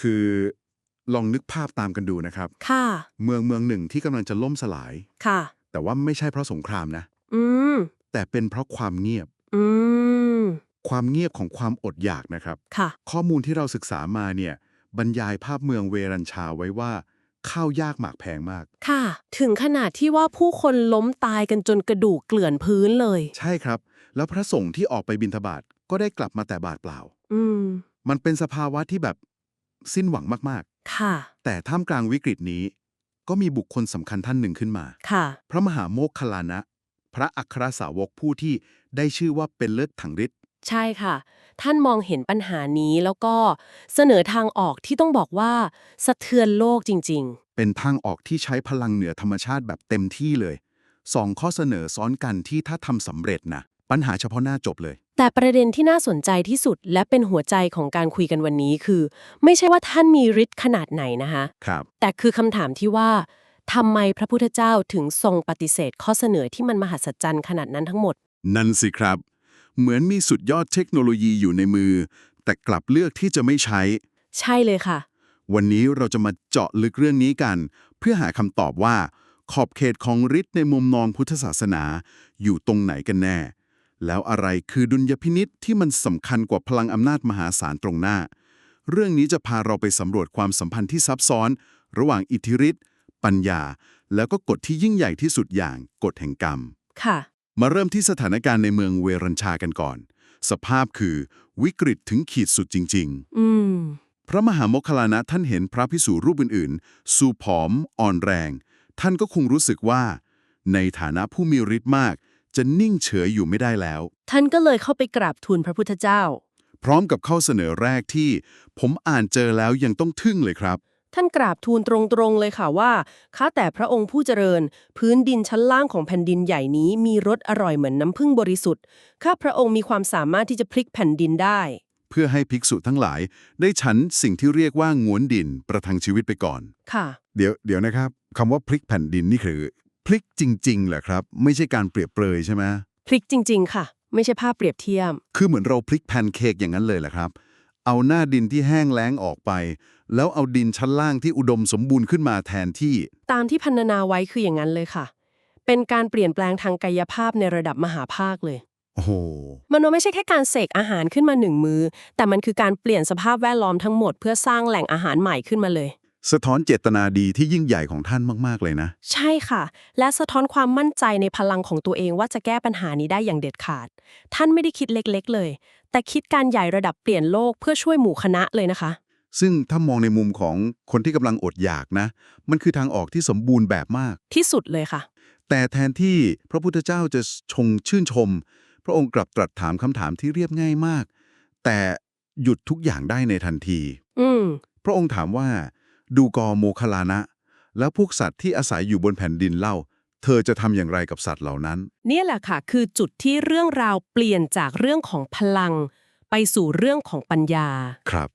คือลองนึกภาพตามกันดูนะครับ ค่ะ เมืองเมืองหนึ่งที่กำลังจะล่มสลาย ค่ะ แต่ว่าไม่ใช่เพราะสงครามนะ อืม แต่เป็นเพราะความเงียบ อืม ความเงียบของความอดอยากนะครับ ค่ะ ข้อมูลที่เราศึกษามาเนี่ย บรรยายภาพเมืองเวรัญชาไว้ว่า ข้าวยากหมากแพงมาก ค่ะ ถึงขนาดที่ว่าผู้คนล้มตายกันจนกระดูกเกลื่อนพื้นเลย ใช่ครับ แล้วพระสงฆ์ที่ออกไปบิณฑบาตก็ได้กลับมาแต่บาทเปล่า อืม มันเป็นสภาวะที่แบบ สิ้นหวังมากค่ะๆแต่ท่ามกลางวิกฤตนี้ ก็มีบุคคลสำคัญท่านหนึ่งขึ้นมา ค่ะ พระมหาโมคคลลานะ พระอัครสาวกผู้ที่ได้ชื่อว่าเป็นเลิศถังฤทธิ์ใช่ค่ะ ท่านมองเห็นปัญหานี้แล้วก็เสนอทางออกที่ต้องบอกว่า สะเทือนโลกจริง เป็นทางออกที่ใช้พลังเหนือธรรมชาติแบบเต็มที่เลยสองข้อเสนอซ้อนกันที่ถ้าทำสำเร็จนะ ปัญหาเฉพาะหน้าจบเลยๆแต่ประเด็นที่น่าสนใจที่สุดและเป็นหัวใจของการคุยกันวันนี้คือ ไม่ใช่ว่าท่านมีฤทธิ์ขนาดไหนนะคะครับ แต่คือคำถามที่ว่าทำไมพระพุทธเจ้าถึงทรงปฏิเสธข้อเสนอที่มันมหัศจรรย์ขนาดนั้นทั้งหมด นั่นสิครับ เหมือนมีสุดยอดเทคโนโลยีอยู่ในมือ แต่กลับเลือกที่จะไม่ใช้ ใช่เลยค่ะ วันนี้เราจะมาเจาะลึกเรื่องนี้กัน เพื่อหาคำตอบว่า ขอบเขตของฤทธิ์ในมุมมองพุทธศาสนา อยู่ตรงไหนกันแน่ แล้วอะไรคือดุลยพินิษที่มันสำคัญกว่าพลังอำนาจมหาศาลตรงหน้า เรื่องนี้จะพาเราไปสำรวจความสัมพันธ์ที่ซับซ้อน ระหว่างอิทธิฤทธิ์ปัญญา แล้วก็กฎที่ยิ่งใหญ่ที่สุดอย่างกฎแห่งกรรม ค่ะ มาเริ่มที่สถานการณ์ในเมืองเวรัญชากันก่อน สภาพคือวิกฤตถึงขีดสุดจริง ๆ อืม พระมหาโมคคลลานะท่านเห็นพระพิสูรรูปอื่นๆ สู้ผอม อ่อนแรง ท่านก็คงรู้สึกว่า ในฐานะผู้มีฤทธิ์มาก จะนิ่งเฉยอยู่ไม่ได้แล้ว ท่านก็เลยเข้าไปกราบทูลพระพุทธเจ้า พร้อมกับข้อเสนอแรกที่ผมอ่านเจอแล้วยังต้องทึ่งเลยครับ ท่านกราบทูลตรงๆเลยค่ะว่าข้าแต่พระองค์ผู้เจริญ พื้นดินชั้นล่างของแผ่นดินใหญ่นี้มีรสอร่อยเหมือนน้ำผึ้งบริสุทธิ์ข้าพระองค์มีความสามารถที่จะพลิกแผ่นดินได้ เพื่อให้ภิกษุทั้งหลาย ได้ฉันสิ่งที่เรียกว่างวนดินประทังชีวิตไปก่อน ค่ะ เดี๋ยวเดี๋ยวนะครับคำว่าพลิกแผ่นดินนี่คือ พลิกจริงๆเหรอครับ ไม่ใช่การเปรียบเปรยใช่ไหมพลิกจริง ๆ ค่ะ ไม่ใช่ภาพเปรียบเทียมคือเหมือนเราพลิกแพนเค้กอย่างนั้นเลยแหละครับ เอาหน้าดินที่แห้งแล้งออกไป แล้วเอาดินชั้นล่างที่อุดมสมบูรณ์ขึ้นมาแทนที่ ตามที่พันนาไว้คืออย่างนั้นเลยค่ะ เป็นการเปลี่ยนแปลงทางกายภาพในระดับมหาภาคเลย โอ้โห มันไม่ใช่แค่การเสกอาหารขึ้นมาหนึ่งมือ แต่มันคือการเปลี่ยนสภาพแวดล้อมทั้งหมดเพื่อสร้างแหล่งอาหารใหม่ขึ้นมาเลย สะท้อนเจตนาดีที่ยิ่งใหญ่ของท่านมากๆเลยนะ ใช่ค่ะ และสะท้อนความมั่นใจในพลังของตัวเองว่าจะแก้ปัญหานี้ได้อย่างเด็ดขาด ท่านไม่ได้คิดเล็กๆเลย แต่คิดการใหญ่ระดับเปลี่ยนโลกเพื่อช่วยหมู่คณะเลยนะคะ ซึ่งถ้ามองในมุมของคนที่กำลังอดอยากนะ มันคือทางออกที่สมบูรณ์แบบมาก ที่สุดเลยค่ะ แต่แทนที่พระพุทธเจ้าจะชงชื่นชม พระองค์กลับตรัสถามคำถามที่เรียบง่ายมาก แต่หยุดทุกอย่างได้ในทันที อืมพระองค์ถามว่า ดูกอโมคลานะ แล้วพวกสัตว์ที่อาศัยอยู่บนแผ่นดินเล่า เธอจะทำอย่างไรกับสัตว์เหล่านั้น เนี่ยแหละค่ะ คือจุดที่เรื่องราวเปลี่ยนจากเรื่องของพลัง ไปสู่เรื่องของปัญญา ครับ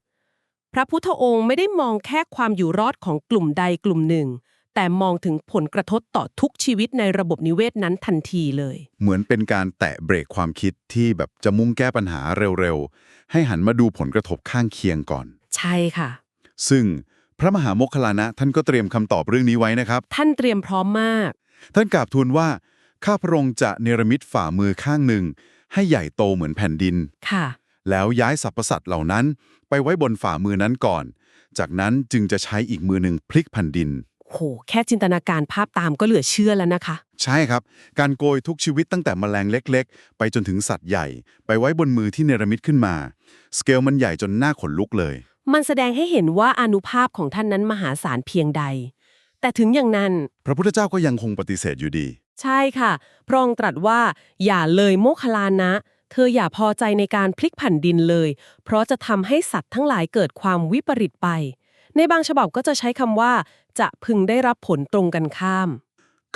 พระพุทธองค์ไม่ได้มองแค่ความอยู่รอดของกลุ่มใดกลุ่มหนึ่ง แต่มองถึงผลกระทบต่อทุกชีวิตในระบบนิเวศนั้นทันทีเลย เหมือนเป็นการแตะเบรกความคิดที่แบบจะมุ่งแก้ปัญหาเร็วๆ ให้หันมาดูผลกระทบข้างเคียงก่อน ใช่ค่ะ ซึ่งพ ระมหาโมคคลานะ ท่านก็เตรียมคำตอบเรื่องนี้ไว้นะครับ ท่านเตรียมพร้อมมาก ท่านกราบทูลว่า ข้าพระองค์จะเนรมิตฝ่ามือข้างหนึ่ง ให้ใหญ่โตเหมือนแผ่นดิน ค่ะ แล้วย้ายสรรพสัตว์เหล่านั้น ไปไว้บนฝ่ามือนั้นก่อน จากนั้นจึงจะใช้อีกมือหนึ่งพลิกแผ่นดิน โห แค่จินตนาการภาพตามก็เหลือเชื่อแล้วนะคะ ใช่ครับ การโกยทุกชีวิตตั้งแต่แมลงเล็ก ๆ ไปจนถึงสัตว์ใหญ่ ไปไว้บนมือที่เนรมิตขึ้นมา สเกลมันใหญ่จนหน้าขนลุกเลย มันแสดงให้เห็นว่าอานุภาพของท่านนั้นมหาศาลเพียงใด แต่ถึงอย่างนั้น พระพุทธเจ้าก็ยังคงปฏิเสธอยู่ดี ใช่ค่ะ พระองค์ตรัสว่า อย่าเลยโมคคลานะ เธออย่าพอใจในการพลิกแผ่นดินเลย เพราะจะทำให้สัตว์ทั้งหลายเกิดความวิปริตไป ในบางฉบับก็จะใช้คำว่า จะพึงได้รับผลตรงกันข้าม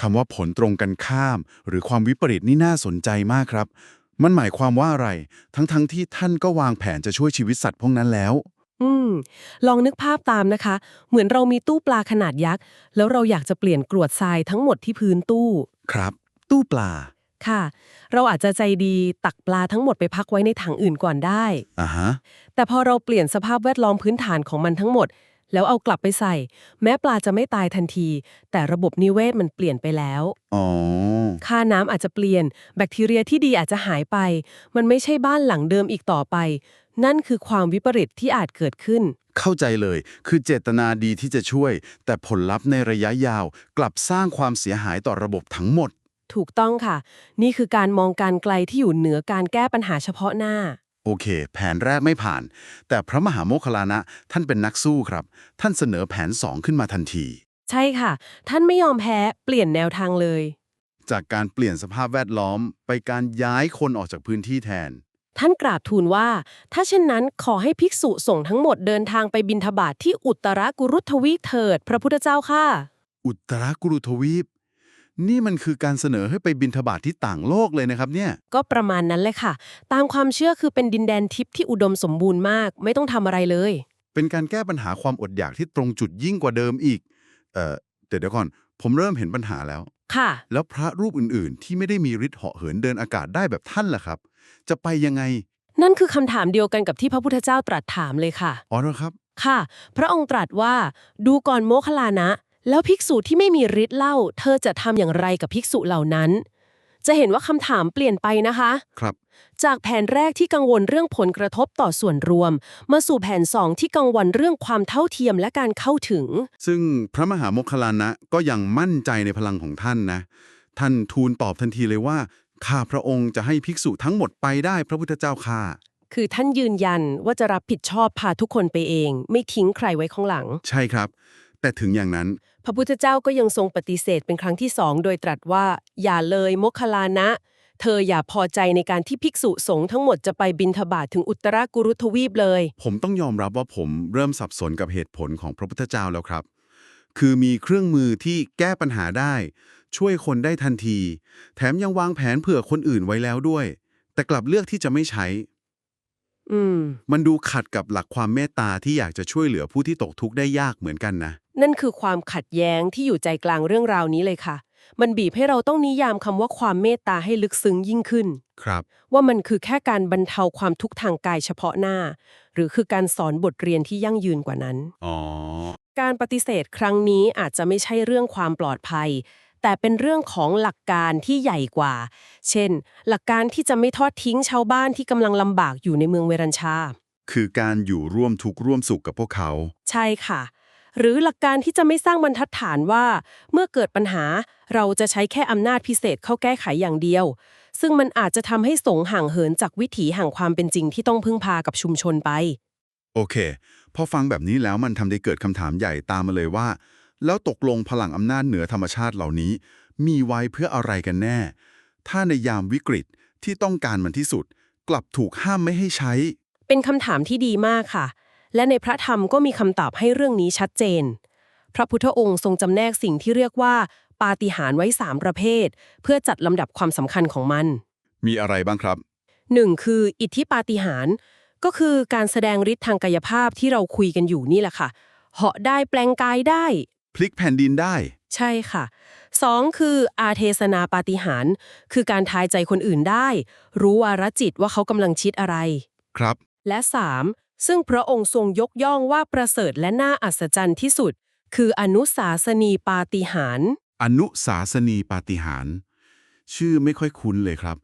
คำว่าผลตรงกันข้าม หรือความวิปริตนี่น่าสนใจมากครับ มันหมายความว่าอะไร ทั้งๆทที่ท่านก็วางแผนจะช่วยชีวิตสัตว์พวกนั้นแล้ว อืม ลองนึกภาพตามนะคะ เหมือนเรามีตู้ปลาขนาดยักษ์ แล้วเราอยากจะเปลี่ยนกรวดทรายทั้งหมดที่พื้นตู้ ครับ ตู้ปลา ค่ะ เราอาจจะใจดีตักปลาทั้งหมดไปพักไว้ในถังอื่นก่อนได้ อ่าฮะ แต่พอเราเปลี่ยนสภาพแวดล้อมพื้นฐานของมันทั้งหมด แล้วเอากลับไปใส่ แม้ปลาจะไม่ตายทันที แต่ระบบนิเวศมันเปลี่ยนไปแล้ว อ๋อ ค่าน้ำอาจจะเปลี่ยน แบคทีเรียที่ดีอาจจะหายไป มันไม่ใช่บ้านหลังเดิมอีกต่อไป นั่นคือความวิปริตที่อาจเกิดขึ้น เข้าใจเลย คือเจตนาดีที่จะช่วย แต่ผลลัพธ์ในระยะยาว กลับสร้างความเสียหายต่อระบบทั้งหมด ถูกต้องค่ะ นี่คือการมองการไกลที่อยู่เหนือการแก้ปัญหาเฉพาะหน้า โอเค แผนแรกไม่ผ่าน แต่พระมหาโมคคลลานะ ท่านเป็นนักสู้ครับ ท่านเสนอแผนสองขึ้นมาทันที ใช่ค่ะ ท่านไม่ยอมแพ้เปลี่ยนแนวทางเลย จากการเปลี่ยนสภาพแวดล้อม ไปการย้ายคนออกจากพื้นที่แทน ท่านกราบทูลว่า ถ้าเช่นนั้นขอให้ภิกษุส่งทั้งหมดเดินทางไปบิณฑบาตทที่อุตรกุรุทวีปเถิด พระพุทธเจ้าค่ะ อุตรกุรุทวีป นี่มันคือการเสนอให้ไปบินทบาทที่ต่างโลกเลยนะครับเนี่ย ก็ประมาณนั้นเลยค่ะ ตามความเชื่อคือเป็นดินแดนทิพย์ที่อุดมสมบูรณ์มาก ไม่ต้องทำอะไรเลย เป็นการแก้ปัญหาความอดอยากที่ตรงจุดยิ่งกว่าเดิมอีก เอ่อเดี๋ยวเดี๋ยวก่อน ผมเริ่มเห็นปัญหาแล้ว ค่ะ แล้วพระรูปอื่นๆ ที่ไม่ได้มีฤทธิ์เหาะเหินเดินอากาศได้แบบท่านล่ะครับ จะไปยังไง นั่นคือคำถามเดียวกันกับที่พระพุทธเจ้าตรัสถามเลยค่ะ อ๋อเหรอครับ ค่ะ พระองค์ตรัสว่าดูก่อนโมคคลลานะ แล้วภิกษุที่ไม่มีฤทธิ์เล่า เธอจะทำอย่างไรกับภิกษุเหล่านั้น จะเห็นว่าคำถามเปลี่ยนไปนะคะ ครับ จากแผนแรกที่กังวลเรื่องผลกระทบต่อส่วนรวม มาสู่แผนสองที่กังวลเรื่องความเท่าเทียมและการเข้าถึง ซึ่งพระมหาโมคคลลานะก็ยังมั่นใจในพลังของท่านนะ ท่านทูลตอบทันทีเลยว่า ข้าพระองค์จะให้ภิกษุทั้งหมดไปได้พระพุทธเจ้าข้าคือท่านยืนยันว่าจะรับผิดชอบพาทุกคนไปเอง ไม่ทิ้งใครไว้ข้างหลัง ใช่ครับ แต่ถึงอย่างนั้น พระพุทธเจ้าก็ยังทรงปฏิเสธเป็นครั้งที่สองโดยตรัสว่า อย่าเลยโมคคลลานะ เธออย่าพอใจในการที่ภิกษุสงฆ์ทั้งหมดจะไปบินทบาทถึงอุตรกุรุทวีปเลย ผมต้องยอมรับว่าผมเริ่มสับสนกับเหตุผลของพระพุทธเจ้าแล้วครับ คือมีเครื่องมือที่แก้ปัญหาได้ ช่วยคนได้ทันที แถมยังวางแผนเผื่อคนอื่นไว้แล้วด้วย แต่กลับเลือกที่จะไม่ใช้ อืม มันดูขัดกับหลักความเมตตาที่อยากจะช่วยเหลือผู้ที่ตกทุกข์ได้ยากเหมือนกันนะ นั่นคือความขัดแย้งที่อยู่ใจกลางเรื่องราวนี้เลยค่ะ มันบีบให้เราต้องนิยามคำว่าความเมตตาให้ลึกซึ้งยิ่งขึ้น ครับ ว่ามันคือแค่การบรรเทาความทุกข์ทางกายเฉพาะหน้า หรือคือการสอนบทเรียนที่ยั่งยืนกว่านั้น อ๋อ การปฏิเสธครั้งนี้อาจจะไม่ใช่เรื่องความปลอดภัย แต่เป็นเรื่องของหลักการที่ใหญ่กว่า เช่น หลักการที่จะไม่ทอดทิ้งชาวบ้านที่กำลังลำบากอยู่ในเมืองเวรัญชา คือการอยู่ร่วมทุกข์ร่วมสุขกับพวกเขา ใช่ค่ะ หรือหลักการที่จะไม่สร้างบรรทัดฐานว่า เมื่อเกิดปัญหาเราจะใช้แค่อำนาจพิเศษเข้าแก้ไขอย่างเดียว ซึ่งมันอาจจะทำให้สงฆ์ห่างเหินจากวิถีแห่งความเป็นจริงที่ต้องพึ่งพากับชุมชนไป โอเค พอฟังแบบนี้แล้วมันทำให้เกิดคำถามใหญ่ตามมาเลยว่า แล้วตกลงพลังอำนาจเหนือธรรมชาติเหล่านี้ มีไว้เพื่ออะไรกันแน่ ถ้าในยามวิกฤตที่ต้องการมันที่สุด กลับถูกห้ามไม่ให้ใช้ เป็นคำถามที่ดีมากค่ะ และในพระธรรมก็มีคำตอบให้เรื่องนี้ชัดเจน พระพุทธองค์ทรงจำแนกสิ่งที่เรียกว่า ปาฏิหาริย์ไว้สามประเภท เพื่อจัดลำดับความสำคัญของมัน มีอะไรบ้างครับหนึ่งคืออิทธิปาฏิหาริย์ก็คือการแสดงฤทธิ์ทางกายภาพที่เราคุยกันอยู่นี่แหละค่ะเหาะได้แปลงกายได้ พลิกแผ่นดินได้ ใช่ค่ะสองคืออาเทศนาปาฏิหาริย์คือการทายใจคนอื่นได้ รู้วาระจิตว่าเขากำลังคิดอะไร ครับ และ 3. ซึ่งพระองค์ทรงยกย่องว่าประเสริฐและน่าอัศจรรย์ที่สุด คืออนุสาสนีปาฏิหาริย์อนุสาสนีปาฏิหาริย์ชื่อไม่ค่อยคุ้นเลยครับ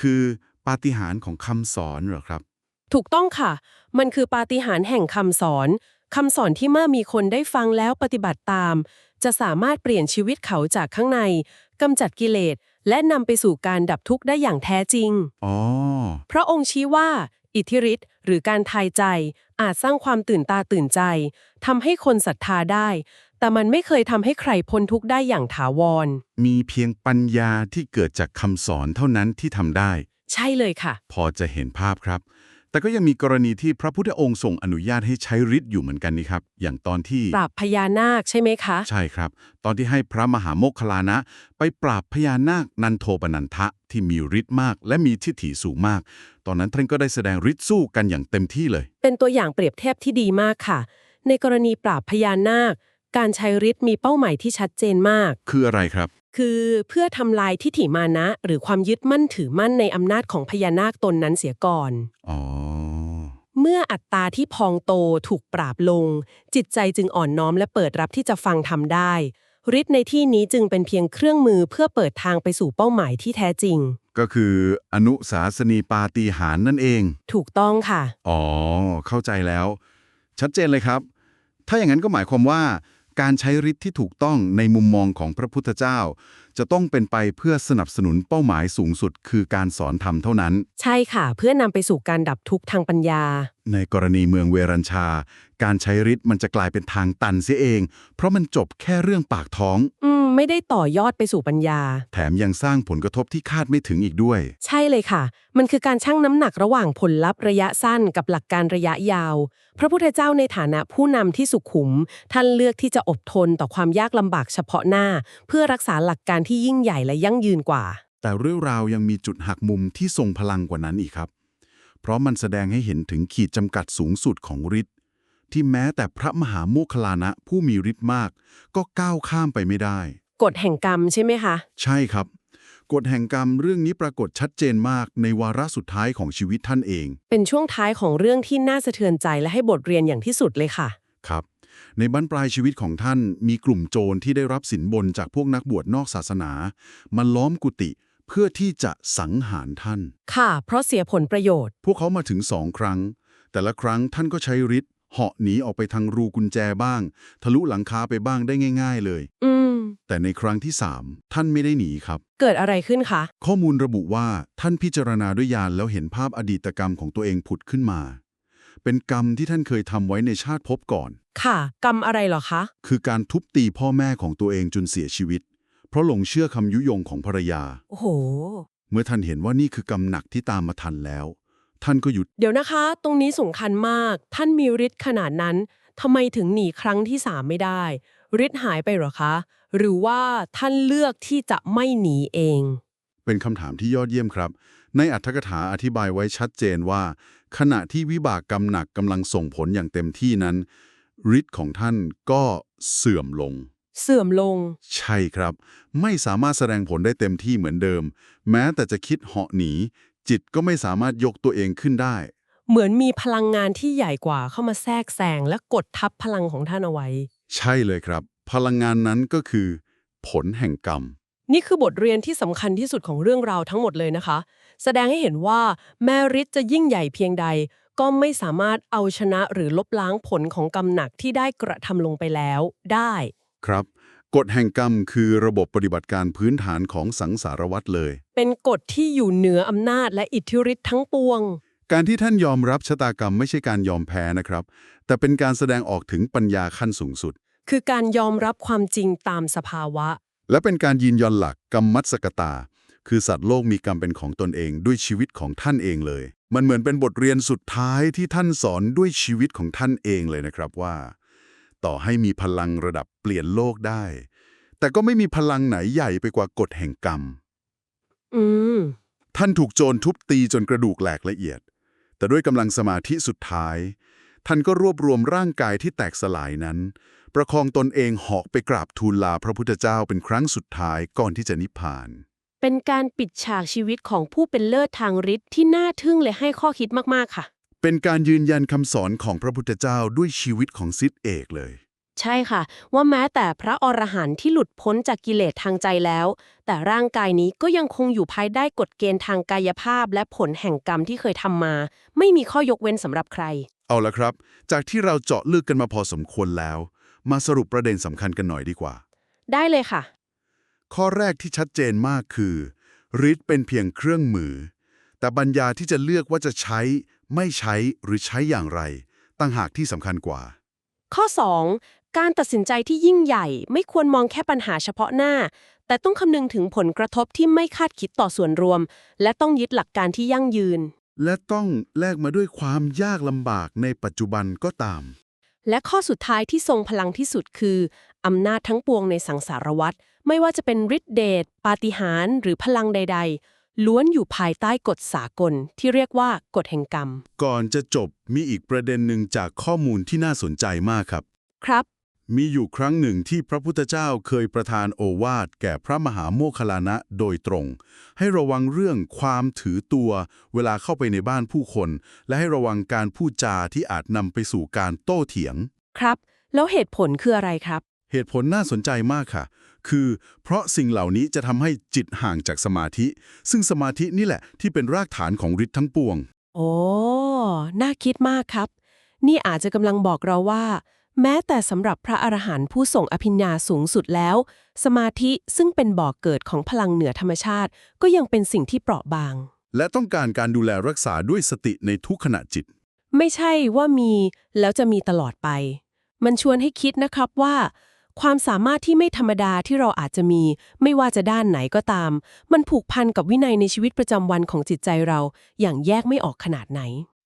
คือปาฏิหาริย์ของคำสอนเหรอครับ ถูกต้องค่ะ มันคือปาฏิหาริย์แห่งคำสอน คำสอนที่เมื่อมีคนได้ฟังแล้วปฏิบัติตาม จะสามารถเปลี่ยนชีวิตเขาจากข้างในกำจัดกิเลส และนำไปสู่การดับทุกข์ได้อย่างแท้จริง อ๋อ พระองค์ชี้ว่า อิทธิฤทธิ์หรือการทายใจ อาจสร้างความตื่นตาตื่นใจทำให้คนศรัทธาได้ แต่มันไม่เคยทำให้ใครพ้นทุกข์ได้อย่างถาวร มีเพียงปัญญาที่เกิดจากคำสอนเท่านั้นที่ทำได้ ใช่เลยค่ะ พอจะเห็นภาพครับ แต่ก็ยังมีกรณีที่พระพุทธองค์ทรงอนุญาตให้ใช้ฤทธิ์อยู่เหมือนกันนี่ครับ อย่างตอนที่ ปราบพญานาคใช่ไหมคะ ใช่ครับ ตอนที่ให้พระมหาโมคคลลานะ ไปปราบพญานาคนันโทปนันทะที่มีฤทธิ์มาก และมีทิฏฐิสูงมาก ตอนนั้นท่านก็ได้แสดงฤทธิ์สู้กันอย่างเต็มที่เลย เป็นตัวอย่างเปรียบเทียบที่ดีมากค่ะ ในกรณีปราบพญานาค การใช้ฤทธิ์มีเป้าหมายที่ชัดเจนมาก คืออะไรครับ คือเพื่อทำลายทิฏฐิมานะ หรือความยึดมั่นถือมั่นในอำนาจของพญานาคตนนั้นเสียก่อน อ๋อ เมื่ออัตตาที่พองโตถูกปราบลง จิตใจจึงอ่อนน้อมและเปิดรับที่จะฟังทำได้ฤทธิ์ในที่นี้จึงเป็นเพียงเครื่องมือเพื่อเปิดทางไปสู่เป้าหมายที่แท้จริง ก็คืออนุสาสนีปาฏิหาริย์นั่นเอง ถูกต้องค่ะ อ๋อ เข้าใจแล้ว ชัดเจนเลยครับ ถ้าอย่างนั้นก็หมายความว่า การใช้ฤทธิ์ที่ถูกต้องในมุมมองของพระพุทธเจ้าจะต้องเป็นไปเพื่อสนับสนุนเป้าหมายสูงสุด คือการสอนธรรมเท่านั้น ใช่ค่ะ เพื่อนำไปสู่การดับทุกข์ทางปัญญา ในกรณีเมืองเวรัญชา การใช้ฤทธิ์มันจะกลายเป็นทางตันเสียเอง เพราะมันจบแค่เรื่องปากท้อง อืม ไม่ได้ต่อยอดไปสู่ปัญญา แถมยังสร้างผลกระทบที่คาดไม่ถึงอีกด้วย ใช่เลยค่ะ มันคือการชั่งน้ำหนักระหว่างผลลัพธ์ระยะสั้นกับหลักการระยะยาว พระพุทธเจ้าในฐานะผู้นำที่สุขุม ท่านเลือกที่จะอดทนต่อความยากลำบากเฉพาะหน้า เพื่อรักษาหลักการที่ยิ่งใหญ่และยั่งยืนกว่า แต่เรื่องราวยังมีจุดหักมุมที่ทรงพลังกว่านั้นอีกครับ เพราะมันแสดงให้เห็นถึงขีดจำกัดสูงสุดของฤทธิ์ที่แม้แต่พระมหาโมคคลานะผู้มีฤทธิ์มาก ก็ก้าวข้ามไปไม่ได้ กฎแห่งกรรมใช่ไหมคะ ใช่ครับ กฎแห่งกรรมเรื่องนี้ปรากฏชัดเจนมากในวาระสุดท้ายของชีวิตท่านเอง เป็นช่วงท้ายของเรื่องที่น่าสะเทือนใจและให้บทเรียนอย่างที่สุดเลยค่ะ ครับ ในบั้นปลายชีวิตของท่านมีกลุ่มโจรที่ได้รับสินบนจากพวกนักบวชนอกศาสนา มาล้อมกุฏิเพื่อที่จะสังหารท่าน ค่ะ เพราะเสียผลประโยชน์ พวกเขามาถึงสองครั้ง แต่ละครั้งท่านก็ใช้ฤทธิ์เหาะหนีออกไปทางรูกุญแจบ้าง ทะลุหลังคาไปบ้างได้ง่าย ๆ เลย อืม แต่ในครั้งที่สามท่านไม่ได้หนีครับ เกิดอะไรขึ้นคะ ข้อมูลระบุว่าท่านพิจารณาด้วยญาณแล้วเห็นภาพอดีตกรรมของตัวเองผุดขึ้นมา เป็นกรรมที่ท่านเคยทำไว้ในชาติภพก่อน ค่ะ กรรมอะไรเหรอคะ คือการทุบตีพ่อแม่ของตัวเองจนเสียชีวิต เพราะหลงเชื่อคำยุยงของภรรยา โอ้โห เมื่อท่านเห็นว่านี่คือกรรมหนักที่ตามมาทันแล้ว ท่านก็หยุด เดี๋ยวนะคะ ตรงนี้สำคัญมาก ท่านมีฤทธิ์ขนาดนั้นทำไมถึงหนีครั้งที่สามไม่ได้ฤทธิ์หายไปเหรอคะ หรือว่าท่านเลือกที่จะไม่หนีเอง เป็นคำถามที่ยอดเยี่ยมครับ ในอัธกถาอธิบายไว้ชัดเจนว่า ขณะที่วิบากกรรมหนักกำลังส่งผลอย่างเต็มที่นั้น ฤทธิ์ของท่านก็เสื่อมลง เสื่อมลง ใช่ครับ ไม่สามารถแสดงผลได้เต็มที่เหมือนเดิม แม้แต่จะคิดเหาะหนี จิตก็ไม่สามารถยกตัวเองขึ้นได้ เหมือนมีพลังงานที่ใหญ่กว่าเข้ามาแทรกแซงและกดทับพลังของท่านเอาไว้ ใช่เลยครับ พลังงานนั้นก็คือ ผลแห่งกรรม นี่คือบทเรียนที่สำคัญที่สุดของเรื่องราวทั้งหมดเลยนะคะ แสดงให้เห็นว่าแม้ฤทธิ์จะยิ่งใหญ่เพียงใด ก็ไม่สามารถเอาชนะหรือลบล้างผลของกรรมหนักที่ได้กระทำลงไปแล้วได้ ครับ กฎแห่งกรรมคือระบบปฏิบัติการพื้นฐานของสังสารวัตรเลย เป็นกฎที่อยู่เหนืออำนาจและอิทธิฤทธิ์ทั้งปวง การที่ท่านยอมรับชะตากรรมไม่ใช่การยอมแพ้นะครับ แต่เป็นการแสดงออกถึงปัญญาขั้นสูงสุด คือการยอมรับความจริงตามสภาวะ และเป็นการยืนยันหลักกรรมมัสกตา คือสัตว์โลกมีกรรมเป็นของตนเองด้วยชีวิตของท่านเองเลย มันเหมือนเป็นบทเรียนสุดท้ายที่ท่านสอนด้วยชีวิตของท่านเองเลยนะครับว่า ต่อให้มีพลังระดับเปลี่ยนโลกได้ แต่ก็ไม่มีพลังไหนใหญ่ไปกว่ากฎแห่งกรรม อืม ท่านถูกโจรทุบตีจนกระดูกแหลกละเอียด แต่ด้วยกำลังสมาธิสุดท้าย ท่านก็รวบรวมร่างกายที่แตกสลายนั้น ประคองตนเองหอกไปกราบทูลลาพระพุทธเจ้าเป็นครั้งสุดท้ายก่อนที่จะนิพพาน เป็นการปิดฉากชีวิตของผู้เป็นเลิศทางฤทธิ์ที่น่าทึ่งและให้ข้อคิดมาก ๆ ค่ะ เป็นการยืนยันคำสอนของพระพุทธเจ้าด้วยชีวิตของซิดเอกเลย ใช่ค่ะ ว่าแม้แต่พระอรหันต์ที่หลุดพ้นจากกิเลสทางใจแล้ว แต่ร่างกายนี้ก็ยังคงอยู่ภายใต้กฎเกณฑ์ทางกายภาพ และผลแห่งกรรมที่เคยทำมา ไม่มีข้อยกเว้นสำหรับใคร เอาละครับ จากที่เราเจาะลึกกันมาพอสมควรแล้ว มาสรุปประเด็นสำคัญกันหน่อยดีกว่า ได้เลยค่ะ ข้อแรกที่ชัดเจนมากคือฤทธิ์เป็นเพียงเครื่องมือ แต่ปัญญาที่จะเลือกว่าจะใช้ ไม่ใช้หรือใช้อย่างไรตั้งหากที่สำคัญกว่า ข้อ 2. การตัดสินใจที่ยิ่งใหญ่ไม่ควรมองแค่ปัญหาเฉพาะหน้า แต่ต้องคำนึงถึงผลกระทบที่ไม่คาดคิดต่อส่วนรวม และต้องยึดหลักการที่ยั่งยืน และต้องแลกมาด้วยความยากลำบากในปัจจุบันก็ตาม และข้อสุดท้ายที่ทรงพลังที่สุดคืออำนาจทั้งปวงในสังสารวัตร ไม่ว่าจะเป็นฤทธิเดชปาฏิหาริย์หรือพลังใด ๆ ล้วนอยู่ภายใต้กฎสากลที่เรียกว่ากฎแห่งกรรม ก่อนจะจบมีอีกประเด็นหนึ่งจากข้อมูลที่น่าสนใจมากครับ ครับ มีอยู่ครั้งหนึ่งที่พระพุทธเจ้าเคยประทานโอวาทแก่พระมหาโมคคัลลานะโดยตรง ให้ระวังเรื่องความถือตัว เวลาเข้าไปในบ้านผู้คน และให้ระวังการพูดจาที่อาจนำไปสู่การโต้เถียง ครับ แล้วเหตุผลคืออะไรครับ เหตุผลน่าสนใจมากค่ะ คือเพราะสิ่งเหล่านี้จะทำให้จิตห่างจากสมาธิ ซึ่งสมาธินี่แหละที่เป็นรากฐานของฤทธิ์ทั้งปวง โอ้ น่าคิดมากครับ นี่อาจจะกำลังบอกเราว่า แม้แต่สำหรับพระอรหันต์ผู้ส่งอภิญญาสูงสุดแล้ว สมาธิซึ่งเป็นบ่อกเกิดของพลังเหนือธรรมชาติ ก็ยังเป็นสิ่งที่เปราะบาง และต้องการการดูแลรักษาด้วยสติในทุกขณะจิต ไม่ใช่ว่ามีแล้วจะมีตลอดไป มันชวนให้คิดนะครับว่า ความสามารถที่ไม่ธรรมดาที่เราอาจจะมี ไม่ว่าจะด้านไหนก็ตาม มันผูกพันกับวินัยในชีวิตประจำวันของจิตใจเรา อย่างแยกไม่ออกขนาดไหน